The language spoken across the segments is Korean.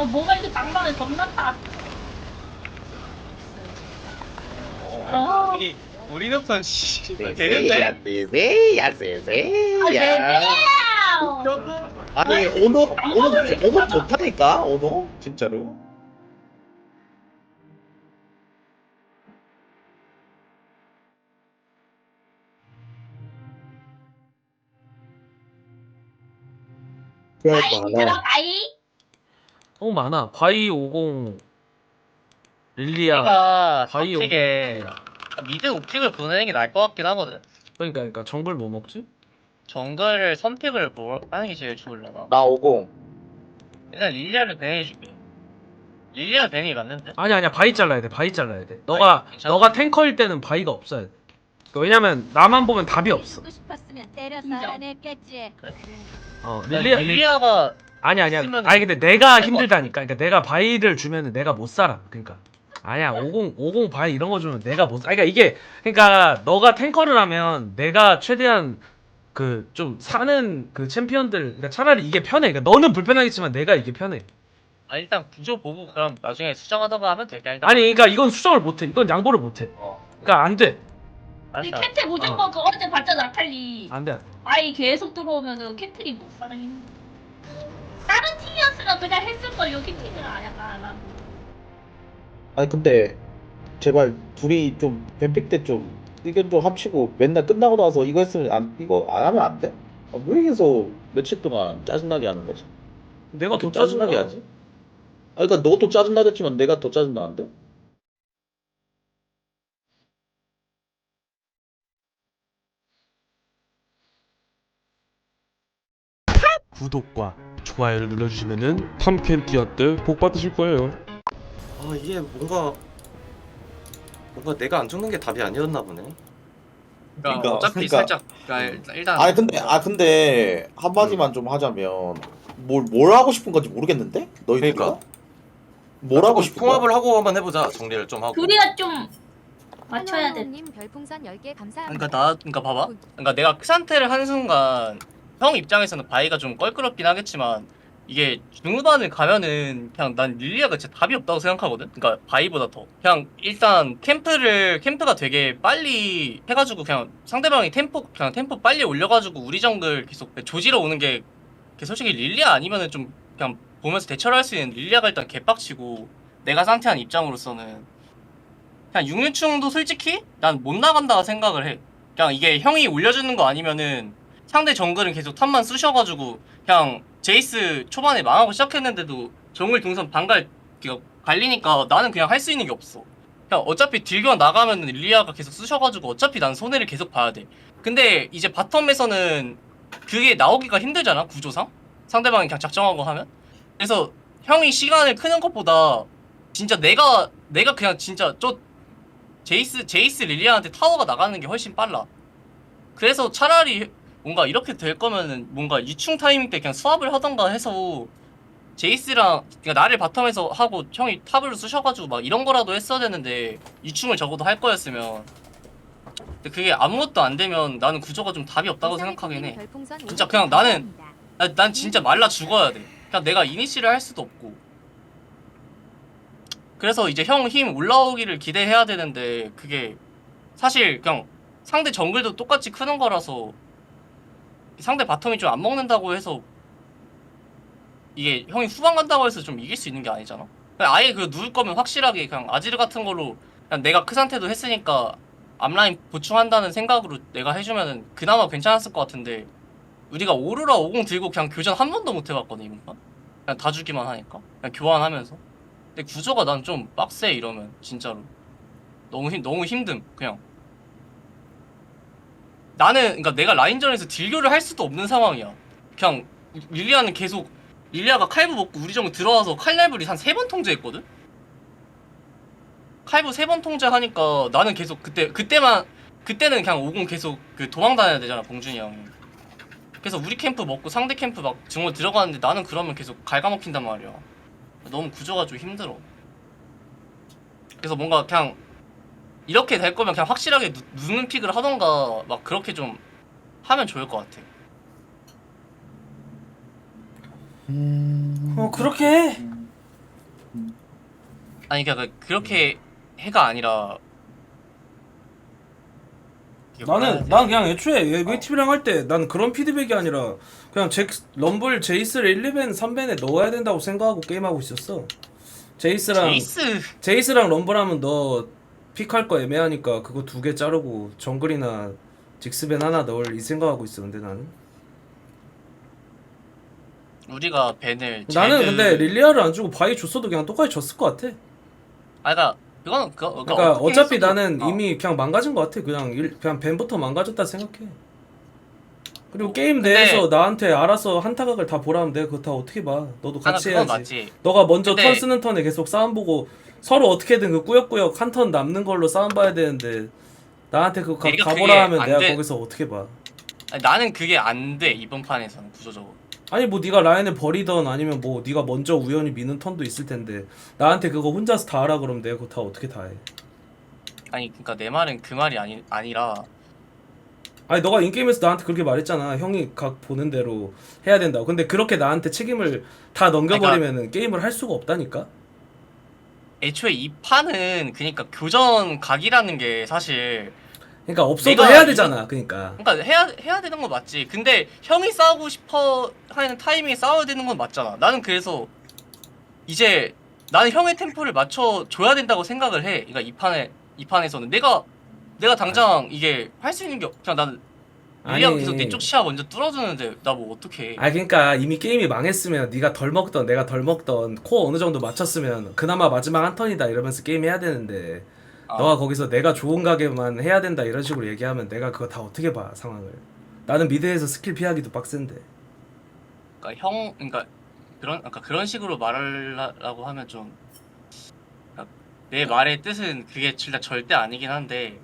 아 뭐가 이렇게 장난을 겁났다. 아, 우리 우리 놈선 씨. 되는데 세세야 아, 세세야! 네. 아니 오너 오너 오너 좋다니까 오너 진짜로. 아이 많아 들어가이. 너무 많아. 바이 50 릴리아. 내가 바이오. 솔직히 미드 우픽을 보내는 게 나을 것 같긴 하거든 그러니까 그러니까 정글 뭐 먹지? 정글 선픽을 뭐 하는 게 제일 좋을려나 나 오공 일단 릴리아를 배내줄게 릴리아 배이 맞는데? 아니 아니야 바이 잘라야 돼. 바이 잘라야 돼. 너가 괜찮아? 너가 탱커일 때는 바이가 없어야 돼. 그 왜냐면 나만 보면 답이 없어. 싶었으면 때려서 인정. 알아냈겠지. 어 릴리아 릴리아가 아니 아니야. 있으면 아니 근데 내가 할것 힘들다니까. 그러니까 내가 바이를 주면은 내가 못 살아. 그러니까 아니야 50 50 바이 이런 거 주면 내가 못. 살- 그러니까 이게 그러니까 너가 탱커를 하면 내가 최대한 그 좀 사는 그 챔피언들 그러니까 차라리 이게 편해. 그러니까 너는 불편하겠지만 내가 이게 편해. 아 일단 구조 보고 그럼 나중에 수정하던가 하면 될까 일단 아니 그러니까 이건 수정을 못 해. 이건 양보를 못 해. 어. 그러니까 안 돼. 이 알았어 캔틀 무조건 그 어제 봤잖아 칼리. 안 돼. 아이 계속 들어오면은 캔틀이 못 살아있는. 다른 팀이었으면 그냥 했을 걸 여기 팀은 안 약간 안 하고. 아니 근데 제발 둘이 좀 뱀픽 때 좀 의견 좀 합치고 맨날 끝나고 나서 이거 했으면 안 이거 안 하면 안 돼? 아, 왜 계속 며칠 동안 짜증나게 하는 거지? 내가 더더 짜증나게 짜증나. 하지? 아 그러니까 너도 짜증나겠지만 내가 더 짜증나는데? 구독과 좋아요를 눌러주시면은 탐켄티아 때복 받으실 거예요. 아 이게 뭔가 뭔가 내가 안 죽는 게 답이 아니었나 보네. 그러니까, 그러니까, 어차피 그러니까. 살짝 그러니까 일단, 일단 아니 근데 아 근데 한마디만 좀 하자면 뭘 뭘 하고 싶은 건지 모르겠는데 너희들이 그러니까. 뭘 하고 싶은 거야? 통합을 하고 한번 해보자 정리를 좀 하고. 둘이가 좀 맞춰야 돼. 님 별풍선 10개 감사합니다. 그러니까 나 그러니까 봐봐 그러니까 내가 크산테를 한 순간 형 입장에서는 바이가 좀 껄끄럽긴 하겠지만 이게 중후반을 가면은 그냥 난 릴리아가 진짜 답이 없다고 생각하거든. 그러니까 바이보다 더 그냥 일단 캠프를 캠프가 되게 빨리 해가지고 그냥 상대방이 템포 그냥 템포 빨리 올려가지고 우리 정글 계속 조지러 오는 게 솔직히 릴리아 아니면은 좀 그냥 보면서 대처를 할 수 있는 릴리아가 일단 개빡치고 내가 상태한 입장으로서는 그냥 육류충도 솔직히 난 못 나간다 생각을 해. 그냥 이게 형이 올려주는 거 아니면은 상대 정글은 계속 탑만 쑤셔가지고 그냥 제이스 초반에 망하고 시작했는데도 정글 동선 반갈 갈리니까 나는 그냥 할 수 있는 게 없어. 그냥 어차피 딜교 나가면 릴리아가 계속 쑤셔가지고 어차피 난 손해를 계속 봐야 돼. 근데 이제 바텀에서는 그게 나오기가 힘들잖아 구조상 상대방이 그냥 작정하고 하면. 그래서 형이 시간을 크는 것보다 진짜 내가 내가 그냥 진짜 저 제이스 제이스 릴리아한테 타워가 나가는 게 훨씬 빨라. 그래서 차라리 뭔가 이렇게 될 거면은 뭔가 유충 타이밍 때 그냥 수합을 하던가 해서 제이스랑 그러니까 나를 바텀에서 하고 형이 탑을 쑤셔가지고 막 이런 거라도 했어야 되는데 유충을 적어도 할 거였으면 근데 그게 아무것도 안 되면 나는 구조가 좀 답이 없다고 생각하긴 해. 진짜 그냥 나는 나- 난 진짜 말라 죽어야 돼. 그냥 내가 이니시를 할 수도 없고. 그래서 이제 형 힘 올라오기를 기대해야 되는데 그게 사실 그냥 상대 정글도 똑같이 크는 거라서 상대 바텀이 좀 안 먹는다고 해서 이게 형이 후반 간다고 해서 좀 이길 수 있는 게 아니잖아. 그냥 아예 그 누울 거면 확실하게 그냥 아지르 같은 걸로 그냥 내가 크 상태도 했으니까 앞라인 보충한다는 생각으로 내가 해주면은 그나마 괜찮았을 것 같은데 우리가 오로라 50 들고 그냥 교전 한 번도 못 해봤거든 이번 판. 그냥 다 주기만 하니까 그냥 교환하면서. 근데 구조가 난 좀 빡세 이러면 진짜로 너무 힘 너무 힘듦 그냥. 나는 그러니까 내가 라인전에서 딜교를 할 수도 없는 상황이야. 그냥 릴리아는 계속 릴리아가 칼부 먹고 우리 정글 들어와서 칼날불이 한세 번 통제했거든. 칼부 세 번 통제하니까 나는 계속 그때 그때만 그때는 그냥 50 계속 그 도망 다녀야 되잖아 봉준이 형이. 그래서 우리 캠프 먹고 상대 캠프 막 정말 들어가는데 나는 그러면 계속 갉아먹힌단 말이야. 너무 구조가 좀 힘들어. 그래서 뭔가 그냥 이렇게 될 거면 그냥 확실하게 누, 누는 픽을 하던가 막 그렇게 좀 하면 좋을 것 같아. 음... 어 그렇게 해. 아니 그러니까 그- 그렇게 해가 아니라 나는? 난 그냥 애초에 웨이티브랑 할 때 난 그런 피드백이 아니라 그냥 잭 럼블 제이스를 1레벤 3벤에 넣어야 된다고 생각하고 게임하고 있었어. 제이스랑 제이스 제이스랑 럼블 하면 너 픽할 거 애매하니까 그거 두 개 자르고 정글이나 직스벤 하나 넣을 이 생각하고 있어 근데 나는. 우리가 벤을 나는 제드- 근데 릴리아를 안 주고 바이 줬어도 그냥 똑같이 졌을 것 같아. 아 그러니까 그거는 그거 그러니까, 그러니까 어떻게 어차피 했어도- 나는 어. 이미 그냥 망가진 것 같아. 그냥 일, 그냥 벤부터 망가졌다 생각해. 그리고 어, 게임 근데- 내에서 나한테 알아서 한타각을 다 보라면 내가 그거 다 어떻게 봐. 너도 아, 같이 그건 해야지. 맞지. 너가 먼저 근데- 턴 쓰는 턴에 계속 싸움 보고 서로 어떻게든 그 꾸역꾸역 한 턴 남는 걸로 싸움 봐야 되는데 나한테 그거 가, 내가 그게 가보라 하면 안 내가 돼. 거기서 어떻게 봐? 아니, 나는 그게 안 돼 이번 판에서는 구조적으로. 아니 뭐 네가 라인을 버리던 아니면 뭐 네가 먼저 우연히 미는 턴도 있을 텐데 나한테 그거 혼자서 다 하라 그러면 내가 그거 다 어떻게 다 해? 아니 그러니까 내 말은 그 말이 아니 아니라 아니 너가 인게임에서 나한테 그렇게 말했잖아. 형이 각 보는 대로 해야 된다고. 근데 그렇게 나한테 책임을 다 넘겨버리면은 게임을 할 수가 없다니까 애초에 이 판은 그러니까 교전 각이라는 게 사실 그러니까 없어도 내가 해야 이- 되잖아 그러니까 그러니까 해야 해야 되는 건 맞지. 근데 형이 싸우고 싶어 하는 타이밍에 싸워야 되는 건 맞잖아. 나는 그래서 이제 나는 형의 템포를 맞춰 줘야 된다고 생각을 해. 그러니까 이 판에 이 판에서는 내가 내가 당장 이게 할 수 있는 게 없- 그냥 나는 릴리아가 계속 내 쪽 시야 먼저 뚫어주는데 나 뭐 어떻게? 아 그러니까 이미 게임이 망했으면 네가 덜 먹던 내가 덜 먹던 코어 어느 정도 맞췄으면 그나마 마지막 한 턴이다 이러면서 게임 해야 되는데 아, 너가 거기서 내가 좋은 가게만 해야 된다 이런 식으로 얘기하면 내가 그거 다 어떻게 봐 상황을. 나는 미드에서 스킬 피하기도 빡센데. 그러니까 형 그러니까 그런 그러니까 그런 식으로 말하려고 하면 좀 그러니까 내 말의 뜻은 그게 진짜 절대 아니긴 한데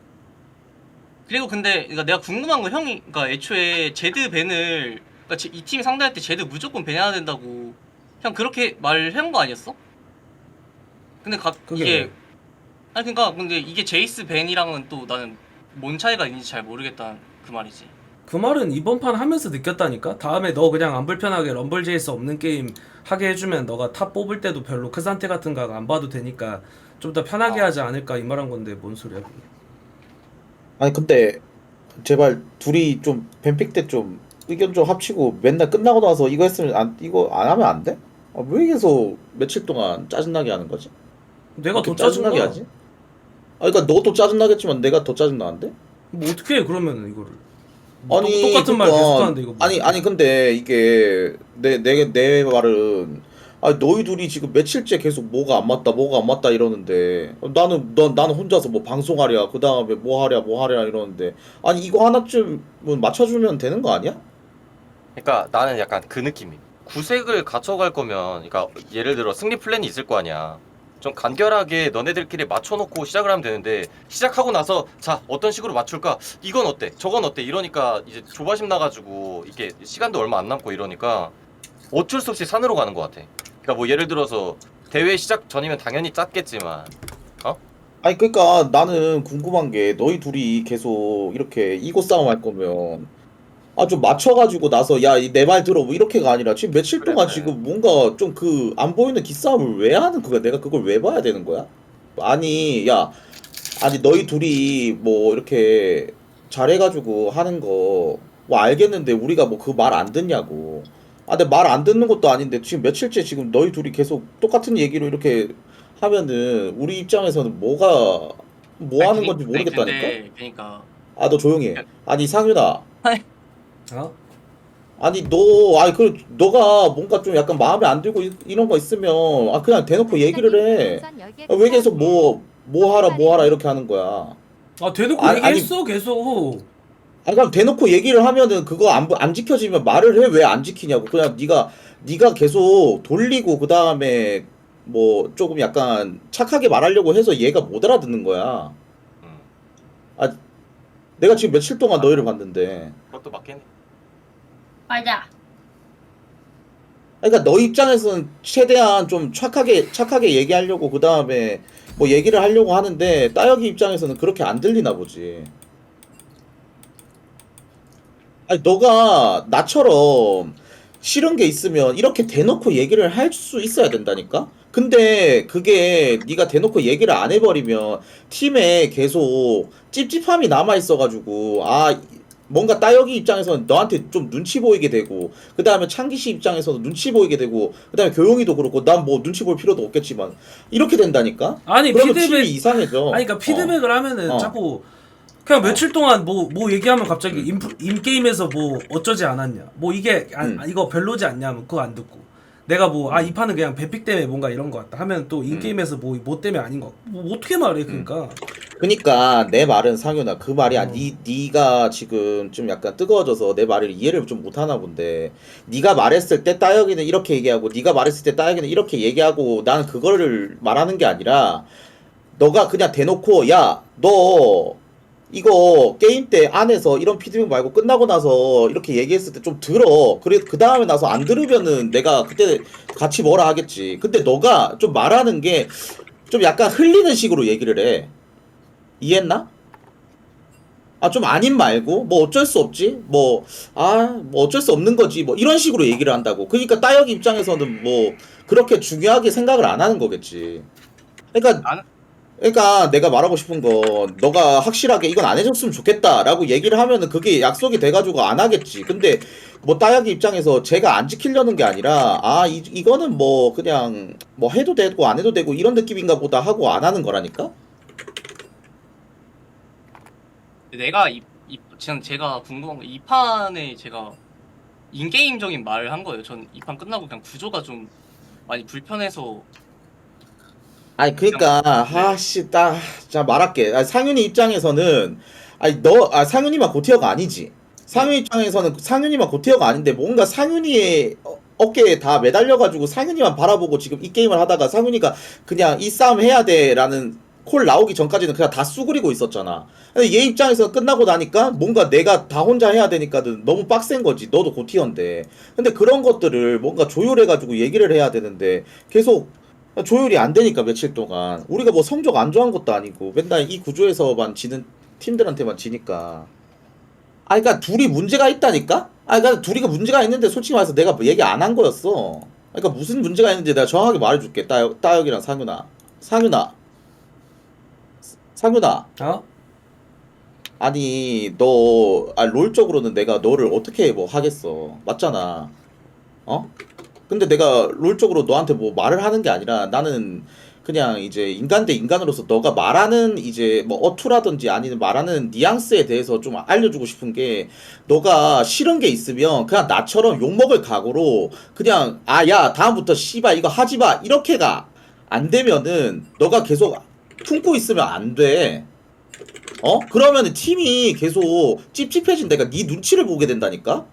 그리고 근데 그러니까 내가 궁금한 건 형이 그러니까 애초에 제드 벤을 그러니까 이팀 상대할 때 제드 무조건 벤해야 된다고 형 그렇게 말한 거 아니었어? 근데 가, 그게 이게 왜? 아니 그러니까 근데 이게 제이스 벤이랑은 또 나는 뭔 차이가 있는지 잘 모르겠다는 그 말이지. 그 말은 이번 판 하면서 느꼈다니까 다음에 너 그냥 안 불편하게 럼블 제이스 없는 게임 하게 해주면 너가 탑 뽑을 때도 별로 그 상태 같은 거 안 봐도 되니까 좀 더 편하게 어. 하지 않을까 이 말한 건데 뭔 소리야 그게 아니 근데 제발 둘이 좀 뱀픽 때 좀 의견 좀 합치고 맨날 끝나고 나서 이거 했으면 안 이거 안 하면 안 돼? 아, 왜 계속 며칠 동안 짜증나게 하는 거지? 내가 더 짜증나게 짜증나 하지? 아 그러니까 너도 짜증나겠지만 내가 더 짜증나는데? 뭐 어떻게 해 그러면 이거를 아니 똑- 똑같은 말 그러니까 계속하는데 이거 뭐. 아니 아니 근데 이게 내 내 내 말은 아 너희 둘이 지금 며칠째 계속 뭐가 안 맞다 뭐가 안 맞다 이러는데 나는 넌 나는 혼자서 뭐 방송하랴 그 다음에 뭐 하랴 뭐 하랴 이러는데 아니 이거 하나쯤은 맞춰주면 되는 거 아니야? 그러니까 나는 약간 그 느낌이. 구색을 갖춰갈 거면, 그러니까 예를 들어 승리 플랜이 있을 거 아니야. 좀 간결하게 너네들끼리 맞춰놓고 시작을 하면 되는데 시작하고 나서 자 어떤 식으로 맞출까 이건 어때 저건 어때 이러니까 이제 조바심 나가지고 이게 시간도 얼마 안 남고 이러니까 어쩔 수 없이 산으로 가는 것 같아. 그러니까 뭐 예를 들어서 대회 시작 전이면 당연히 짰겠지만 아니 그러니까 나는 궁금한 게 너희 둘이 계속 이렇게 이고 싸움 할 거면 아 좀 맞춰가지고 나서 야 내 말 들어 뭐 이렇게가 아니라 지금 며칠 그래, 동안 그래. 지금 뭔가 좀 그 안 보이는 기싸움을 왜 하는 거야? 내가 그걸 왜 봐야 되는 거야? 아니 야 아니 너희 둘이 뭐 이렇게 잘해가지고 하는 거 뭐 알겠는데 우리가 뭐 그 말 안 듣냐고 아 근데 말 안 듣는 것도 아닌데 지금 며칠째 지금 너희 둘이 계속 똑같은 얘기로 이렇게 하면은 우리 입장에서는 뭐가 뭐 하는 아니, 건지 근데- 모르겠다니까? 근데 그러니까. 아 너 조용히 해. 아니 상윤아. 어? 아니 너 아니 그 너가 뭔가 좀 약간 마음에 안 들고 이, 이런 거 있으면 아 그냥 대놓고 얘기를 해. 아, 왜 계속 뭐 뭐 하라 뭐 하라 이렇게 하는 거야. 아 대놓고 아니, 얘기했어 계속 아 그럼 대놓고 얘기를 하면은 그거 안 안 지켜지면 말을 해 왜 안 지키냐고. 그냥 네가 네가 계속 돌리고 그 다음에 뭐 조금 약간 착하게 말하려고 해서 얘가 못 알아듣는 거야. 음, 내가 지금 며칠 동안 너희를 봤는데. 그것도 맞겠네. 맞아. 그러니까 너 입장에서는 최대한 좀 착하게 착하게 얘기하려고 그 다음에 뭐 얘기를 하려고 하는데 따여기 입장에서는 그렇게 안 들리나 보지. 아니 너가 나처럼 싫은 게 있으면 이렇게 대놓고 얘기를 할 수 있어야 된다니까? 근데 그게 네가 대놓고 얘기를 안 해버리면 팀에 계속 찝찝함이 남아 있어가지고 아 뭔가 따여기 입장에서는 너한테 좀 눈치 보이게 되고 그 다음에 창기 씨 입장에서도 눈치 보이게 되고 그 다음에 교용이도 그렇고 난 뭐 눈치 볼 필요도 없겠지만 이렇게 된다니까? 아니 그러면 피드백 팀이 이상해져 아니 그러니까 피드백을 하면은 어. 자꾸 그냥 며칠 동안 뭐 뭐 얘기하면 갑자기 인, 인 게임에서 뭐 어쩌지 않았냐. 뭐 이게 안, 음. 아, 이거 별로지 않냐 하면 그거 안 듣고. 내가 뭐 아 이 판은 그냥 배픽 때문에 뭔가 이런 거 같다 하면 또인 음. 게임에서 뭐 뭐 때문에 아닌 거뭐 어떻게 말해 그러니까. 그니까 내 말은 상윤아 그 말이 아니 어. 니, 니가 지금 좀 약간 뜨거워져서 내 말을 이해를 좀 못하나 본데 니가 말했을 때 따여기는 이렇게 얘기하고 니가 말했을 때 따여기는 이렇게 얘기하고 나는 그거를 말하는 게 아니라 너가 그냥 대놓고 야 너 이거 게임 때 안에서 이런 피드백 말고 끝나고 나서 이렇게 얘기했을 때 좀 들어. 그래 그 다음에 나서 안 들으면은 내가 그때 같이 뭐라 하겠지. 근데 너가 좀 말하는 게 좀 약간 흘리는 식으로 얘기를 해. 이해했나? 아 좀 아닌 말고 뭐 어쩔 수 없지. 뭐아뭐 어쩔 수 없는 거지. 뭐 이런 식으로 얘기를 한다고. 그러니까 따여기 입장에서는 뭐 그렇게 중요하게 생각을 안 하는 거겠지. 그러니까 나는- 그러니까 내가 말하고 싶은 건 너가 확실하게 이건 안 해줬으면 좋겠다라고 얘기를 하면은 그게 약속이 돼가지고 안 하겠지 근데 뭐 따여기 입장에서 제가 안 지키려는 게 아니라 아 이, 이거는 뭐 그냥 뭐 해도 되고 안 해도 되고 이런 느낌인가 보다 하고 안 하는 거라니까 내가 이, 이 지금 제가 궁금한 거이 판에 제가 인게임적인 말을 한 거예요. 전 이 판 끝나고 그냥 구조가 좀 많이 불편해서 아니 그러니까 아씨 딱자 말할게 아, 상윤이 입장에서는 아니 너 아 상윤이만 고티어가 아니지 상윤 입장에서는 상윤이만 고티어가 아닌데 뭔가 상윤이의 어, 어깨에 다 매달려가지고 상윤이만 바라보고 지금 이 게임을 하다가 상윤이가 그냥 이 싸움 해야 돼라는 콜 나오기 전까지는 그냥 다 수그리고 있었잖아. 근데 얘 입장에서 끝나고 나니까 뭔가 내가 다 혼자 해야 되니까는 너무 빡센 거지. 너도 고티어인데. 근데 그런 것들을 뭔가 조율해가지고 얘기를 해야 되는데 계속 조율이 안 되니까 며칠 동안. 우리가 뭐 성적 안 좋아한 것도 아니고 맨날 이 구조에서만 지는 팀들한테만 지니까. 아 그러니까 둘이 문제가 있다니까? 아 그러니까 둘이가 문제가 있는데 솔직히 말해서 내가 뭐 얘기 안 한 거였어. 그러니까 무슨 문제가 있는지 내가 정확하게 말해줄게. 따역, 따역이랑 상윤아. 상윤아. 상윤아. 어? 아니 너 아, 롤적으로는 내가 너를 어떻게 뭐 하겠어. 맞잖아. 어? 근데 내가 롤적으로 너한테 뭐 말을 하는 게 아니라 나는 그냥 이제 인간 대 인간으로서 너가 말하는 이제 뭐 어투라든지 아니면 말하는 뉘앙스에 대해서 좀 알려주고 싶은 게 너가 싫은 게 있으면 그냥 나처럼 욕먹을 각오로 그냥 아 야 다음부터 씨발 이거 하지 마 이렇게가 안 되면은 너가 계속 품고 있으면 안 돼. 어? 그러면은 팀이 계속 찝찝해진다. 그러니까 네 눈치를 보게 된다니까?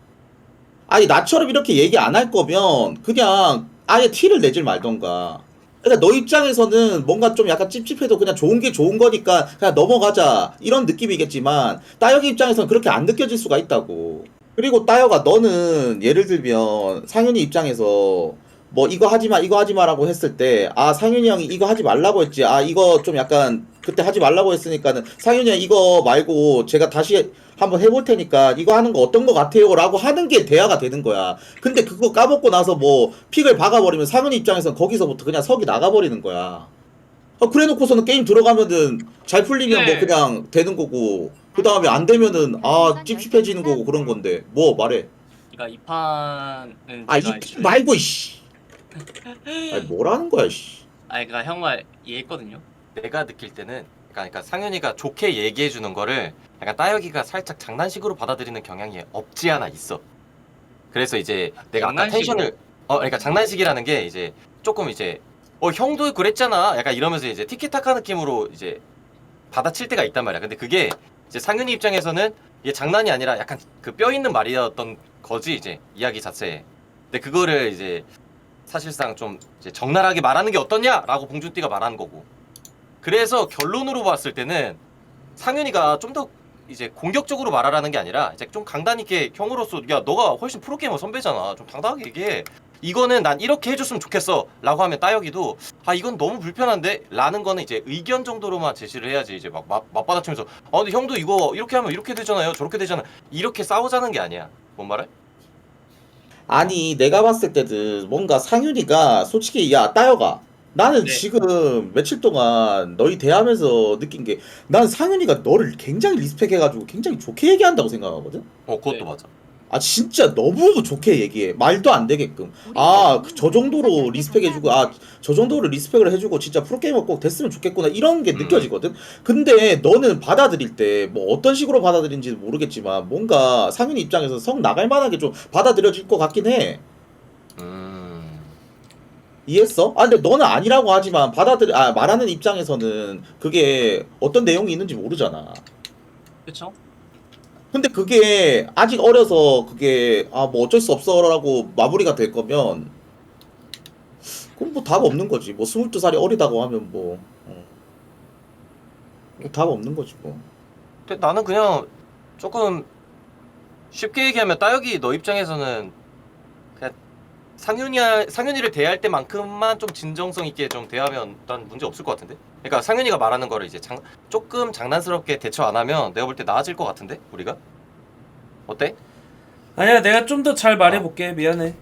아니 나처럼 이렇게 얘기 안 할 거면 그냥 아예 티를 내질 말던가. 그러니까 너 입장에서는 뭔가 좀 약간 찝찝해도 그냥 좋은 게 좋은 거니까 그냥 넘어가자 이런 느낌이겠지만 따혁이 입장에서는 그렇게 안 느껴질 수가 있다고. 그리고 따혁아 너는 예를 들면 상윤이 입장에서 뭐 이거 하지 마 이거 하지 마라고 했을 때 아 상윤이 형이 이거 하지 말라고 했지. 아 이거 좀 약간 그때 하지 말라고 했으니까는 상윤이 형 이거 말고 제가 다시 한번 해볼 테니까 이거 하는 거 어떤 거 같아요? 라고 하는 게 대화가 되는 거야. 근데 그거 까먹고 나서 뭐 픽을 박아버리면 상윤이 입장에서는 거기서부터 그냥 석이 나가버리는 거야. 아, 그래 놓고서는 게임 들어가면은 잘 풀리면 네. 뭐 그냥 되는 거고 그 다음에 안 되면은 아 찝찝해지는 거고 그런 건데. 뭐 말해? 그러니까 이 판은 아 이 말고 이씨 아니 뭐라는 거야 씨 아니 그러니까 형 말 이해했거든요. 내가 느낄 때는 그러니까, 그러니까 상윤이가 좋게 얘기해 주는 거를 약간 따여기가 살짝 장난식으로 받아들이는 경향이 없지 않아 있어. 그래서 이제 내가 아까 장난식으로? 텐션을 어 그러니까 장난식이라는 게 이제 조금 이제 어 형도 그랬잖아. 약간 이러면서 이제 티키타카 느낌으로 이제 받아칠 때가 있단 말이야. 근데 그게 이제 상윤이 입장에서는 이게 장난이 아니라 약간 그 뼈 있는 말이었던 거지 이제 이야기 자체에. 근데 그거를 이제 사실상 좀 이제 적나라하게 말하는 게 어떠냐라고 봉준띠가 말하는 거고. 그래서 결론으로 봤을 때는 상윤이가 좀 더 이제 공격적으로 말하라는 게 아니라 이제 좀 강단 있게 형으로서 야 너가 훨씬 프로게이머 선배잖아. 좀 당당하게 얘기해. 이거는 난 이렇게 해줬으면 좋겠어 라고 하면 따여기도 아 이건 너무 불편한데? 라는 거는 이제 의견 정도로만 제시를 해야지 이제 막 맞, 맞받아치면서 아 근데 형도 이거 이렇게 하면 이렇게 되잖아요 저렇게 되잖아. 이렇게 싸우자는 게 아니야. 뭔 말해? 아니 내가 봤을 때는 뭔가 상윤이가 솔직히 야 따여가 나는 네. 지금 며칠 동안 너희 대하면서 느낀 게 난 상윤이가 너를 굉장히 리스펙해가지고 굉장히 좋게 얘기한다고 생각하거든 어 그것도 네. 맞아. 아 진짜 너무 좋게 얘기해 말도 안 되게끔 아 저 정도로 리스펙해주고 아 저 정도로 리스펙을 해주고 진짜 프로게이머 꼭 됐으면 좋겠구나 이런 게 음. 느껴지거든 근데 너는 받아들일 때 뭐 어떤 식으로 받아들인지 모르겠지만 뭔가 상윤이 입장에서 성 나갈 만하게 좀 받아들여질 것 같긴 해 음. 이해했어? 아 근데 너는 아니라고 하지만 받아들 아 말하는 입장에서는 그게 어떤 내용이 있는지 모르잖아 그쵸? 근데 그게 아직 어려서 그게 아 뭐 어쩔 수 없어라고 마무리가 될 거면 그럼 뭐 답 없는 거지 뭐 22살이 어리다고 하면 뭐 어. 뭐답 없는 거지 뭐 근데 나는 그냥 조금 쉽게 얘기하면 따혁이 너 입장에서는 상윤이 상윤이를 대할 때만큼만 좀 진정성 있게 좀 대하면 난 문제 없을 것 같은데. 그러니까 상윤이가 말하는 거를 이제 장, 조금 장난스럽게 대처 안 하면 내가 볼 때 나아질 것 같은데 우리가 어때? 아니야 내가 좀 더 잘 말해볼게 미안해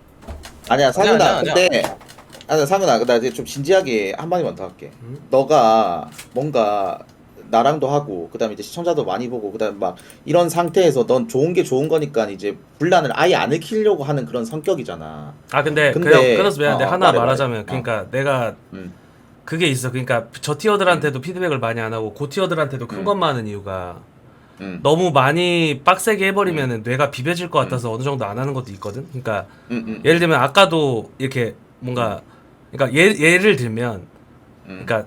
아니야 상윤아 아니야, 아니야. 근데 아니 상윤아 나 이제 좀 진지하게 한 마디만 더 할게 음? 너가 뭔가 나랑도 하고 그다음에 이제 시청자도 많이 보고 그다음에 막 이런 상태에서 넌 좋은 게 좋은 거니까 이제 분란을 아예 안 일으키려고 하는 그런 성격이잖아 아 근데, 근데- 그냥 끊어서 미안한데 어, 하나 말해, 말하자면 말해. 그러니까 내가 음. 그게 있어 그러니까 저 티어들한테도 피드백을 많이 안 하고 고 티어들한테도 큰 음. 것만 하는 이유가 음. 너무 많이 빡세게 해버리면은 뇌가 비벼질 것 같아서 어느 정도 안 하는 것도 있거든 그러니까 음, 음, 예를 들면 아까도 이렇게 뭔가 그러니까 예, 예를 들면 음. 그러니까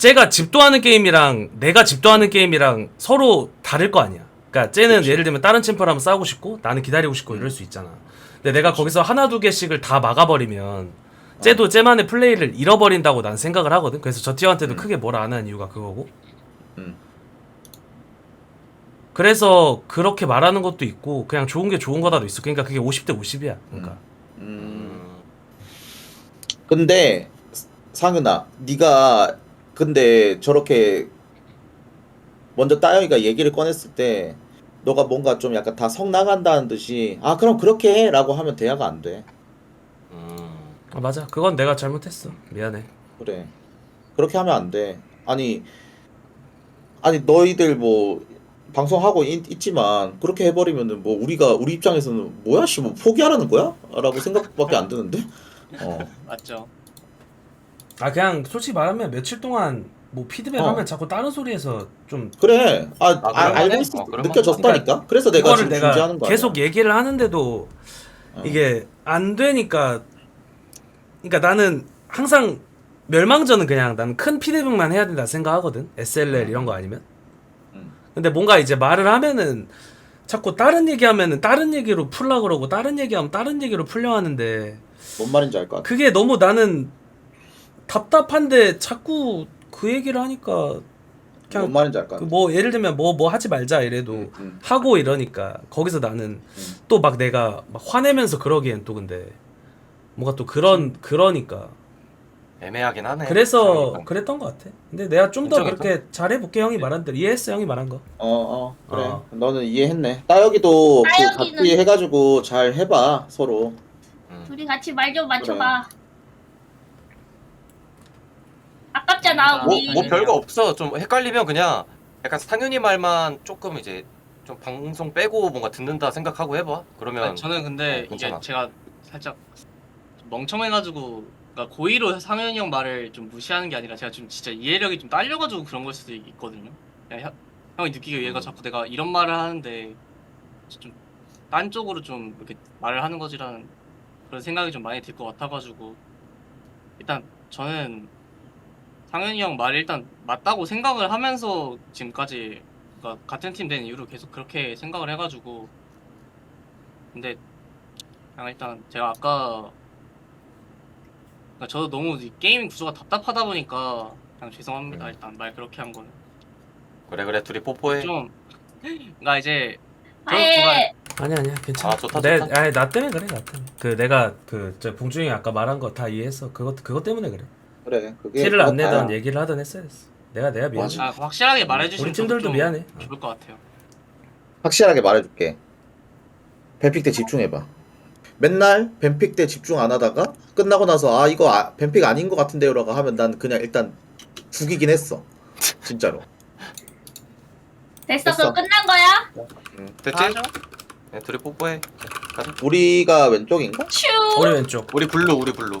쟤가 집도하는 게임이랑 내가 집도하는 게임이랑 서로 다를 거 아니야. 그러니까 쟤는 그치. 예를 들면 다른 챔퍼랑 싸우고 싶고 나는 기다리고 싶고 이럴 수 있잖아. 근데 내가 거기서 하나 두 개씩을 다 막아버리면 쟤도 쟤만의 플레이를 잃어버린다고 난 생각을 하거든. 그래서 저 티어한테도 음. 크게 뭐라 안 하는 이유가 그거고. 음. 그래서 그렇게 말하는 것도 있고 그냥 좋은 게 좋은 거다도 있어. 그러니까 그게 50대 50이야. 그러니까. 음. 음. 근데 상윤아, 네가 근데 저렇게 먼저 따영이가 얘기를 꺼냈을 때 너가 뭔가 좀 약간 다 성 나간다는 듯이 아 그럼 그렇게 해라고 하면 대화가 안 돼. 음. 아, 맞아. 그건 내가 잘못했어. 미안해. 그래. 그렇게 하면 안 돼. 아니 아니 너희들 뭐 방송하고 있, 있지만 그렇게 해버리면은 뭐 우리가 우리 입장에서는 뭐야 씨뭐 포기하라는 거야? 라고 생각밖에 안 드는데. 어. 맞죠. 아 그냥 솔직히 말하면 며칠 동안 뭐 피드백 어. 하면 자꾸 다른 소리에서 좀 그래. 아, 아? 알고 있, 어. 느껴졌다니까. 그래서 내가 이거를 지금 내가 중지하는 거야. 계속 얘기를 하는데도 어. 이게 안 되니까 그러니까 나는 항상 멸망전은 그냥 나는 큰 피드백만 해야 된다 생각하거든 SLL 이런 거 아니면 음. 근데 뭔가 이제 말을 하면은 자꾸 다른 얘기하면은 다른 얘기로 풀라 그러고 다른 얘기하면 다른 얘기로 풀려 하는데 뭔 말인지 알 것 같아. 그게 너무 나는 답답한데 자꾸 그 얘기를 하니까 뭔 그냥 말인지 알것 그. 뭐 예를 들면 뭐 뭐 하지 말자 이래도 음, 음. 하고 이러니까 거기서 나는 음. 또 막 내가 막 화내면서 그러기엔 또 근데 뭔가 또 그런 그러니까 애매하긴 하네. 그래서 상황이. 그랬던 것 같아. 근데 내가 좀더 인정, 그렇게 잘해볼게 형이 말한 대로 이해했어 형이 말한 거. 어, 어, 그래. 어. 너는 이해했네. 따여기도 그 따여기는- 같이 해가지고 잘 해봐 서로. 음. 둘이 같이 말 좀 맞춰봐. 아깝잖아 뭐, 우리. 뭐 별거 없어. 좀 헷갈리면 그냥 약간 상윤이 말만 조금 이제 좀 방송 빼고 뭔가 듣는다 생각하고 해봐. 그러면 아니, 저는 근데 어, 괜찮아. 이게 제가 살짝 좀 멍청해가지고 그러니까 고의로 상현이 형 말을 좀 무시하는 게 아니라 제가 좀 진짜 이해력이 좀 딸려가지고 그런 걸 수도 있거든요. 그냥 형, 형이 느끼기에 얘가 음. 자꾸 내가 이런 말을 하는데 좀 딴 쪽으로 좀 이렇게 말을 하는 거지라는 그런 생각이 좀 많이 들 것 같아가지고 일단 저는 상현이 형 말이 일단 맞다고 생각을 하면서 지금까지 그러니까 같은 팀 된 이후로 계속 그렇게 생각을 해가지고 근데 그냥 일단 제가 아까 그러니까 저도 너무 이 게임 구조가 답답하다 보니까 그냥 죄송합니다 음. 일단 말 그렇게 한 거는 그래 그래 둘이 뽀뽀해. 좀 그러니까 이제 아예 아니 아니야 괜찮아. 아, 좋다, 내 좋다. 아니 나 때문에 그래 나 때문에. 그 내가 그저 봉준이 아까 말한 거 다 이해했어. 그것 그것 때문에 그래. 그래. 그게 티를 안 그거 다야. 내던 얘기를 하던 했어야 됐어. 내가 내가 미안해. 맞아. 아, 확실하게 말해주시면 우리 팀들도 좀 미안해. 좋을 것 같아요. 확실하게 말해줄게. 뱀픽 때 집중해봐. 맨날 뱀픽 때 집중 안 하다가 끝나고 나서 아 이거 아, 뱀픽 아닌 것 같은데요라고 하면 난 그냥 일단 죽이긴 했어 진짜로 됐어, 됐어. 그럼 끝난 거야? 음, 됐지? 가죠? 네, 둘이 뽀뽀해. 가자. 우리가 왼쪽인가? 슈. 우리 왼쪽. 우리 블루 우리 블루.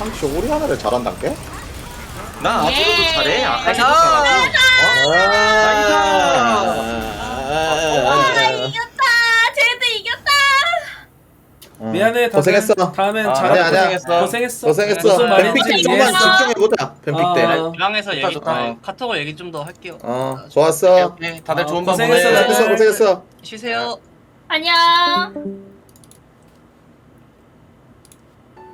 상시 오리 하나를 잘한단 게? 나 아직도 예. 잘해. 아까도 아. 잘하고. 아, 이겼다. 쟤도 이겼다. 어. 미안해. 다들. 고생했어 다음엔 아, 잘 아니야, 아니야. 고생했어. 고생했어. 고생했어 무슨 말인지 뱀픽 좀만 이해했어. 집중해보자 뱀픽 때 아. 주방에서 좋다, 얘기 좋다. 어, 카톡으로 얘기 좀 더 할게요. 어, 좋았어 오케이. 다들 아, 좋은 밤 고생했어, 보내. 다들. 고생했어 고생했어 쉬세요. 안녕.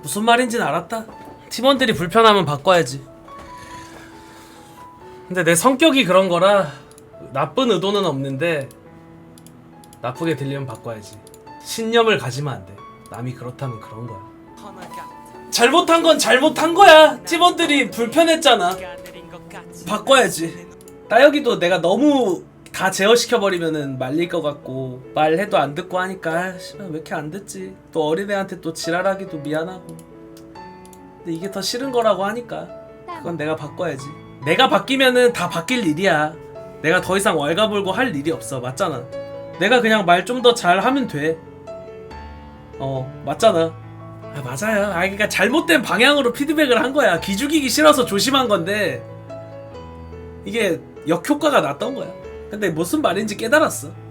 무슨 말인지는 알았다. 팀원들이 불편하면 바꿔야지. 근데 내 성격이 그런 거라 나쁜 의도는 없는데 나쁘게 들리면 바꿔야지. 신념을 가지면 안 돼. 남이 그렇다면 그런 거야. 잘못한 건 잘못한 거야. 팀원들이 불편했잖아. 바꿔야지. 따여기도 내가 너무 다 제어시켜 버리면은 말릴 것 같고 말해도 안 듣고 하니까 아, 씨발 왜 이렇게 안 듣지? 또 어린애한테 또 지랄하기도 미안하고. 근데 이게 더 싫은 거라고 하니까 그건 내가 바꿔야지. 내가 바뀌면은 다 바뀔 일이야. 내가 더 이상 왈가불고 할 일이 없어. 맞잖아. 내가 그냥 말 좀 더 잘하면 돼. 어, 맞잖아. 아, 맞아요. 아, 그러니까 잘못된 방향으로 피드백을 한 거야. 기죽이기 싫어서 조심한 건데 이게 역효과가 났던 거야. 근데 무슨 말인지 깨달았어.